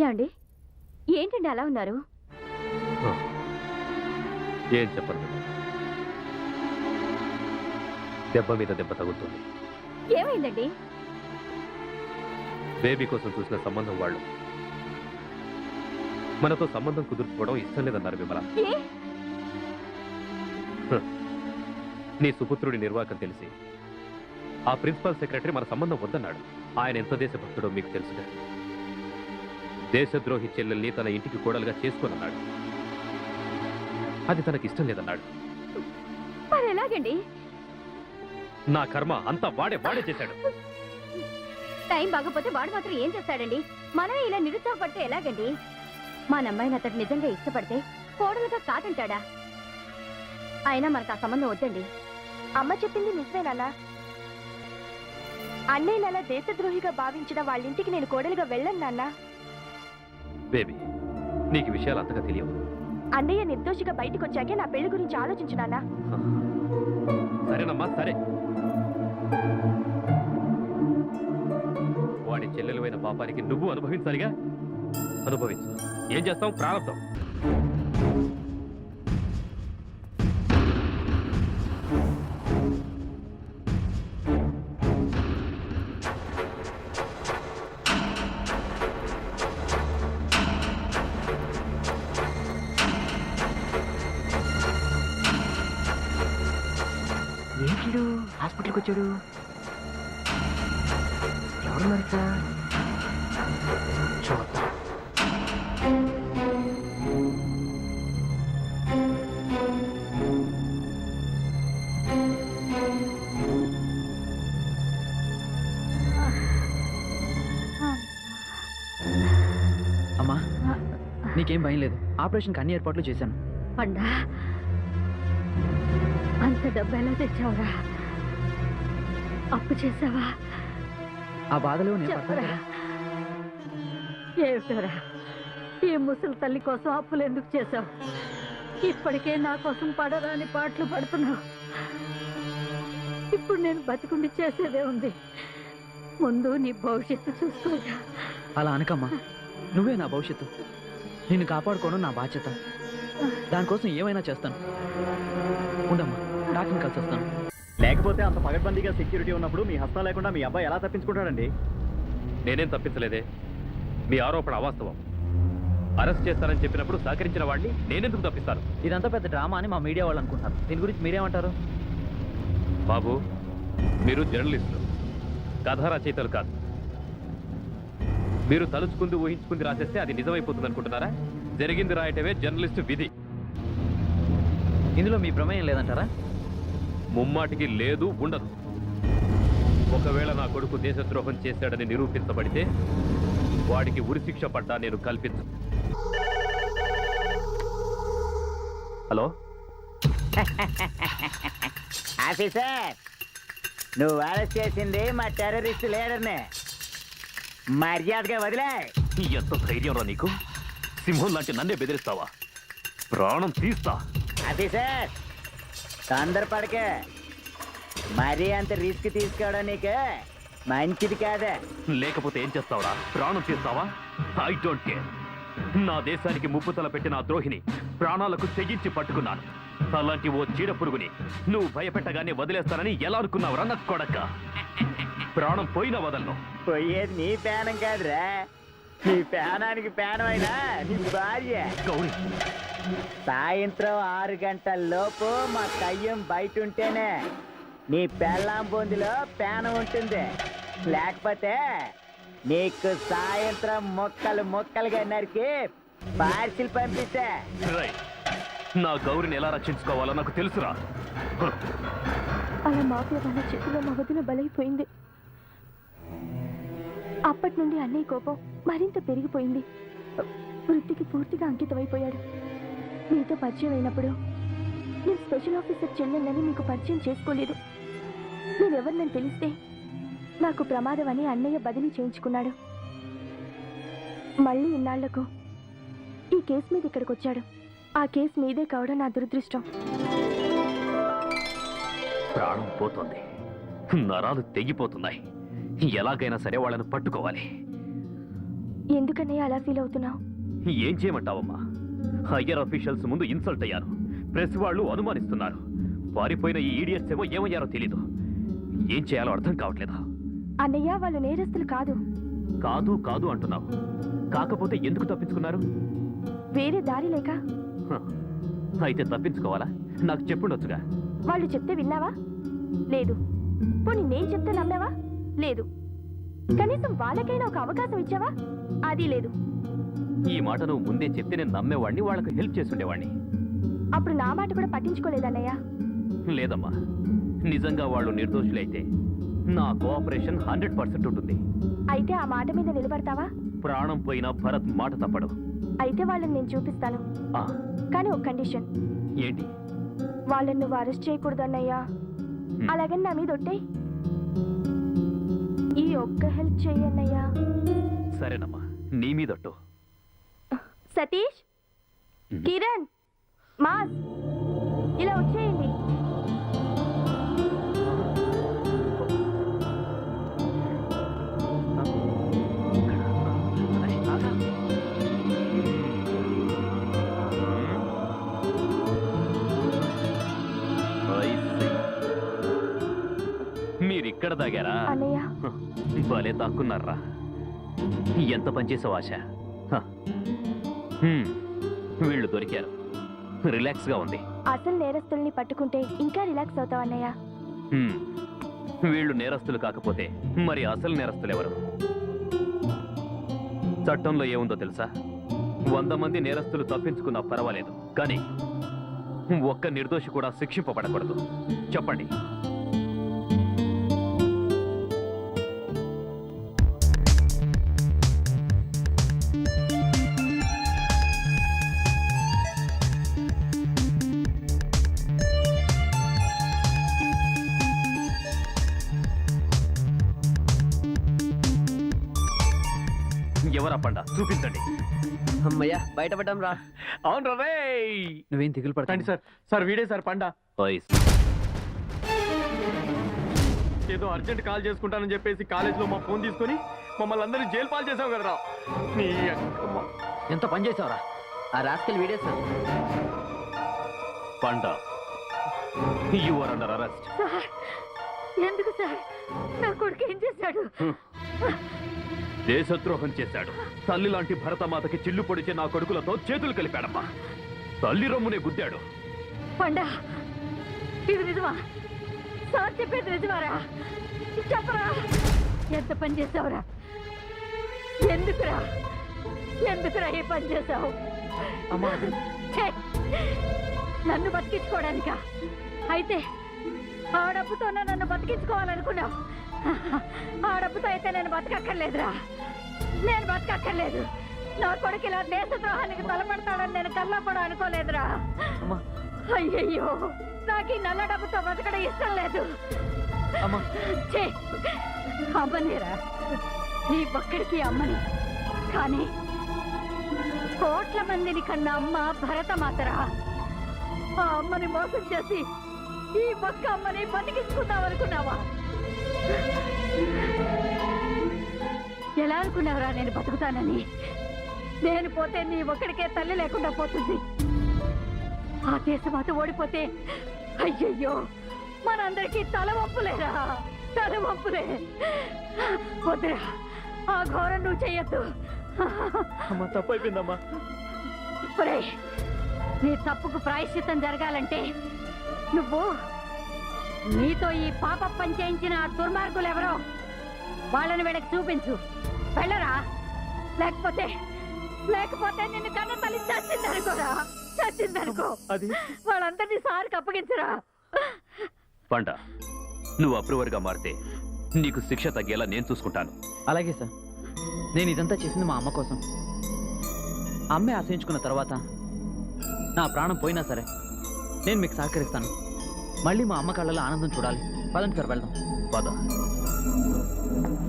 ఏమండి ఏంటండి అలా ఉన్నారు? ఏం చెప్పను. విమల. దెబ్బ మీద దెబ్బ తగులుతుంది. ఏమైందండి? బేబీ కోసం చూసిన సంబంధం వాళ్ళు. మనతో సంబంధం కుదుర్చుకోవడం ఇష్టం లేదన్నారు విమల. నీ సుపుత్రుడి నిర్వాకం తెలిసి. ఆ ప్రిన్సిపల్ సెక్రటరీ మన సంబంధం వద్దన్నాడు. ఆయన ఎంత దేశభక్తుడో మీకు తెలుసుగా. దేశద్రోహి చెల్లెల్ని తన ఇంటికి కోడలుగా చేసుకోనన్నాడు. అది తనకి ఇష్టం లేదన్నాడు. మరి ఎలాగండి నా కర్మ అంతా వాడే వాడే చేశాడు. టైం బాగపోతే వాడు మాత్రం ఏం చేస్తాడండి? మనమే ఇలా నిరుత్సాహపడితే ఎలాగండి? మన అమ్మాయిని అతడు నిజంగా ఇష్టపడితే కోడలుగా కాదంటాడా? అయినా మనకు ఆ సంబంధం వద్దండి. అమ్మ చెప్పింది నిజమేనా అన్నయ్య అలా దేశద్రోహిగా భావించిన వాళ్ళ ఇంటికి నేను కోడలుగా వెళ్ళను నాన్న. బేబీ నీకు విషయాలు అంతగా తెలియవు. అన్నయ్య నిర్దోషిగా బయటకు వచ్చాకే నా పెళ్ళి గురించి ఆలోచించు నాన్న. సరేనమ్మా సరే. వాడి చెల్లెలువైన పాపానికి నువ్వు అనుభవించాలిగా? అనుభవించు. ఏం చేస్తాం ప్రారంభం హాస్పిటల్కి వచ్చాడు. ఎవరున్నారు సార్ చూద్దాం అమ్మా నీకేం భయం లేదు. ఆపరేషన్కి అన్ని ఏర్పాట్లు చేశాను. పండా అంత డబ్బు ఎలా తెచ్చావురా? అప్పు చేసావా? ఆ బాధలో ఏమిటోరా ఈ ముసలి తల్లి కోసం అప్పులు ఎందుకు చేశావు ఇప్పటికే నా కోసం పడరాని పాటలు పడుతున్నావు. ఇప్పుడు నేను బతికుండి చేసేదే ఉంది. ముందు నీ భవిష్యత్తు చూసుకోగా అలా అనకమ్మా. నువ్వే నా భవిష్యత్తు. నిన్ను కాపాడుకోవడం నా బాధ్యత. దానికోసం ఏమైనా చేస్తాను. ఉండమ్మా. డాక్టర్ని కలిసి వస్తాను. లేకపోతే అంత పగడ్బందీగా సెక్యూరిటీ ఉన్నప్పుడు మీ హస్తం లేకుండా మీ అబ్బాయి ఎలా తప్పించుకుంటాడండి? నేనేం తప్పించలేదే. మీ ఆరోపణ అవాస్తవం. అరెస్ట్ చేస్తానని చెప్పినప్పుడు సహకరించిన వాడిని నేనెందుకు తప్పిస్తాను? ఇదంతా పెద్ద డ్రామా అని మా మీడియా వాళ్ళు అనుకుంటారు దీని గురించి మీరేమంటారు? బాబు మీరు జర్నలిస్టులు కథా రచయితలు కాదు. మీరు తలుచుకుంది ఊహించుకుంది రాసేస్తే అది నిజమైపోతుంది అనుకుంటున్నారా జరిగింది రాయటమే జర్నలిస్టు విధి. ఇందులో మీ ప్రమేయం లేదంటారా? ముమ్మాటికి లేదు ఉండదు. ఒకవేళ నా కొడుకు దేశద్రోహం చేశాడని నిరూపించబడితే వాడికి ఉరిశిక్ష పడ్డా నేను కల్పించు హలో? ఆఫీసర్ నువ్వు అరెస్ట్ చేసింది మా టెర్రరిస్ట్ లీడర్ని. మర్యాదగా వదిలే ఎంత ధైర్యం రా నీకు? సింహం లాంటి నన్నే బెదిరిస్తావా? ప్రాణం తీస్తా. ఆఫీసర్ తొందరపడకే. మరీ అంత రిస్క్ తీసుకోవడం నీకు మంచిది కాదే. లేకపోతే ఏం చేస్తావురా? ప్రాణం తీస్తావా? I don't care. నా దేశానికి ముప్పు తల పెట్టిన ఆ ద్రోహిని ప్రాణాలకు తెగించి పట్టుకున్నాను. అలాంటి ఓ చీడ పురుగుని నువ్వు భయపెట్టగానే వదిలేస్తానని ఎలా అనుకున్నావురా నా కొడక? ప్రాణం పోయినా వదలను. పోయేది నీ పేనం కాదురా. నీ పేనానికి పేనమైనా? నీ భార్య. గౌరీ. సాయంత్రం ఆరు గంటల లోపు మా కయ్యం బయట ఉంటేనే నీ పెళ్ళాం బొందిలో పేనం ఉంటుంది. లేకపోతే నీకు సాయంత్రం మొక్కలు మొక్కలుగా నరికి పార్సిల్ పంపిస్తే. రైట్ నా గౌరిని ఎలా రక్షించుకోవాలో నాకు తెలుసురా. అలా మాఫియా వాళ్ళ చేతిలో మా వదిన బలైపోయింది. అప్పటి నుండి అన్నయ్య కోపం మరింత పెరిగిపోయింది. వృత్తికి పూర్తిగా అంకితమైపోయాడు. మీతో పరిచయం అయినప్పుడు నేను స్పెషల్ ఆఫీసర్ చెల్లెళ్ళని మీకు పరిచయం చేసుకోలేదు. నేనెవరినని తెలిస్తే నాకు ప్రమాదం అని అన్నయ్య బదిలీ చేయించుకున్నాడు. మళ్ళీ ఇన్నాళ్ళకు ఈ కేసు మీద ఇక్కడికి వచ్చాడు. ఆ కేసు మీదే కావడం నా దురదృష్టం. ప్రాణం పోతుంది. నరాలు తెగిపోతున్నాయి. ఎలాగైనా సరే వాళ్ళని పట్టుకోవాలి. ఎందుకన్నయ్య అలా ఫీల్ అవుతున్నావు? ఏం చేయమంటావమ్మా? హయ్యర్ అఫీషియల్స్ ముందు ఇన్సల్ట్ అయ్యాను ప్రెస్ వాళ్ళు అనుమానిస్తున్నారు. పారిపోయిన ఈ ఈడియట్స్ ఏమో ఏమయ్యారో తెలీదు. ఏం చేయాలో అర్థం కావట్లేదా? అన్నయ్య వాళ్ళు నేరస్తులు కాదు. కాదు కాదు అంటున్నావు. కాకపోతే ఎందుకు తప్పించుకున్నారు? వేరే దారి లేక. హ, అయితే తప్పించుకోవాలా? నాకు చెప్పుండొచ్చుగా. వాళ్ళు చెప్తే విన్నావా? లేదు. పోనీ నేను చెప్తే నమ్మావా? లేదు. కనీసం వాళ్ళకైనా ఒక అవకాశం ఇచ్చావా? అది లేదు. ఈ మాట నువ్వు ముందే చెప్తే నేను నమ్మేవాడిని వాళ్ళకి హెల్ప్ చేసుండేవాడిని అప్పుడు నా మాట కూడా పట్టించుకోలేదన్నయ్య లేదమ్మా. నిజంగా వాళ్ళు నిర్దోషులైతే నా కోఆపరేషన్ హండ్రెడ్ పర్సెంట్ ఉంటుంది. అయితే ఆ మాట మీద నిలబడతావా? ప్రాణం పోయినా భరత్ మాట తప్పడు. అయితే వాళ్ళని నేను చూపిస్తాను. ఆ, కానీ ఒక కండిషన్. ఏంటి? వాళ్ళని నువ్వు అరెస్ట్ చేయకూడదు అన్నయ్యా. అలాగని నా మీద ఒట్టే ఈ ఒక్క హెల్ప్ చెయ్యన్నయ్యా. సరేనమ్మా నీ మీదొట్టు. సతీష్ కిరణ్ మాస్ ఇలా వచ్చేయండి దాగారా అన్నయ్య. హ, భలే దాక్కున్నారా ఎంత పనిచేసావు ఆశ? వీళ్ళు దొరికారు. రిలాక్స్గా ఉంది. అసలు నేరస్తుల్ని పట్టుకుంటే ఇంకా రిలాక్స్ అవుతావు అన్నయ్య. వీళ్ళు నేరస్తులు కాకపోతే మరి అసలు నేరస్తులు ఎవరు? చట్టంలో ఏముందో తెలుసా? వంద మంది నేరస్తులు తప్పించుకున్నా పర్వాలేదు. కానీ ఒక్క నిర్దోషి కూడా శిక్షింపబడకూడదు. చెప్పండి. పండ చూపించండి. అమ్మయ్యా బయటపడ్డాం రా. అవును రే నువ్వేం దిగులు రండి పడతాను సార్. సార్ వీడే సార్ పండ. ఓయ్, ఏదో అర్జెంట్ కాల్ చేసుకుంటానని చెప్పేసి కాలేజీలో మా ఫోన్ తీసుకొని మమ్మల్ని అందరినీ జైలు పాలు చేసావు కదరా. నీ. ఎంత పని చేసావురా? ఆ రాస్కెల్ వీడే sir. Panda you are under arrest ఎందుకు సార్? నా కొడుకు ఏం చేశాడు? దేశద్రోహం చేశాడు. తల్లి లాంటి భరతమాతకి చిల్లు పొడిచే నా కొడుకులతో చేతులు కలిపాడమ్మా. తల్లి రొమ్మునే గుద్దాడు. పండా ఇది నిజమా? సార్ చెప్పేది నిజమారా? చెప్పరా? ఎంత పని చేసావురా? ఎందుకురా? ఎందుకురా ఈ పని చేసావు? అమ్మా. ఛే! నన్ను బతికించుకోవడానికా? అయితే ఆ డబ్బుతోనే నన్ను బతికించుకోవాలనుకున్నావు. ఆ డబ్బుతో అయితే నేను బతకక్కర్లేదురా. నేను బతకక్కర్లేదు. నా కొడుకు ఇలా దేశద్రోహానికి తలపడతాడని నేను కల్లా కూడా అనుకోలేదురా. అయ్యయ్యో నాకు ఈ నల్ల డబ్బుతో బతకడం ఇష్టం లేదు! అమ్మనేరా. నీ ఒక్కడికి అమ్మని. కానీ కోట్ల మందిని కన్నా అమ్మ భరతమాతరా. ఆ అమ్మని మోసం చేసి ఈ ఒక్క అమ్మని బతికించుకుందామనుకున్నావా ఎలా అనుకున్నావురా నేను బతుకుతానని? నేను పోతే నీ ఒక్కడికే తల్లి లేకుండా పోతుంది. ఆ దేశమాత ఓడిపోతే అయ్యయ్యో మనందరికీ తల వంపులేరా? తల వంపులే. వద్దురా ఆ ఘోరం నువ్వు చెయ్యొద్దు. అమ్మ తప్పు అయిపోయిందమ్మా ఒరేయ్, నీ తప్పుకు ప్రాయశ్చిత్తం జరగాలంటే నువ్వు నీతో ఈ పాప పని చేయించిన ఆ దుర్మార్గులు ఎవరో వాళ్ళని వీళ్ళకి చూపించు. వెళ్ళరా? లేకపోతే లేకపోతే నిన్ను కన్న తల్లి చచ్చిందనుకోరా చచ్చిందనుకో. అది? వాళ్ళందరినీ సార్కి అప్పగించరా? పంట నువ్వు అప్రూవర్గా మారితే నీకు శిక్ష తగ్గేలా నేను చూసుకుంటాను. అలాగే సార్. నేను ఇదంతా చేసింది మా అమ్మ కోసం. అమ్మే ఆశ్రయించుకున్న తర్వాత నా ప్రాణం పోయినా సరే నేను మీకు సహకరిస్తాను. మళ్ళీ మా అమ్మ కళ్ళలో ఆనందం చూడాలి. పదండి సార్ వెళ్దాం. పద.